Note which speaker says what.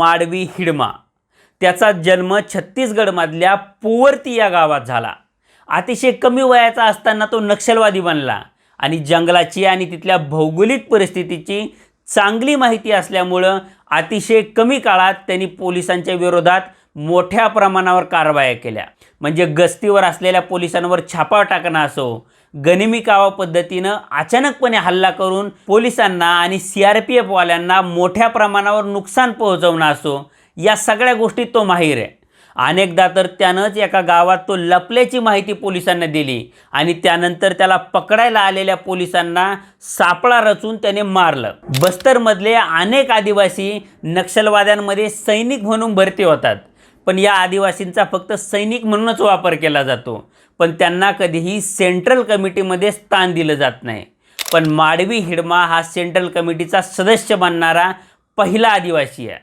Speaker 1: माडवी हिडमा. त्याचा जन्म छत्तीसगडमधल्या पुवर्ती या गावात झाला. अतिशय कमी वयाचा असताना तो नक्षलवादी बनला आणि जंगलाची आणि तिथल्या भौगोलिक परिस्थितीची चांगली माहिती असल्यामुळं अतिशय कमी काळात त्यांनी पोलिसांच्या विरोधात मोठ्या प्रमाणावर कारवाया केल्या. म्हणजे गस्तीवर असलेल्या पोलिसांवर छापा टाकणं असो गनिमी कावा पद्धतीनं अचानकपणे हल्ला करून पोलिसांना आणि सी आर पी एफवाल्यांना मोठ्या प्रमाणावर नुकसान पोहोचवणं असो या सगळ्या गोष्टीत तो माहीर आहे. अनेकदा तर त्यानंच एका गावात तो लपल्याची माहिती पोलिसांना दिली आणि त्यानंतर त्याला पकडायला आलेल्या पोलिसांना सापळा रचून त्याने मारलं. बस्तरमधले अनेक आदिवासी नक्षलवाद्यांमध्ये सैनिक म्हणून भरती होतात. पण या आदिवासींचा फक्त सैनिक म्हणूनच वापर केला जातो. पण त्यांना कधीही सेंट्रल कमिटीमध्ये स्थान दिलं जात नाही. पण माडवी हिडमा हा सेंट्रल कमिटीचा सदस्य बनणारा पहिला आदिवासी आहे.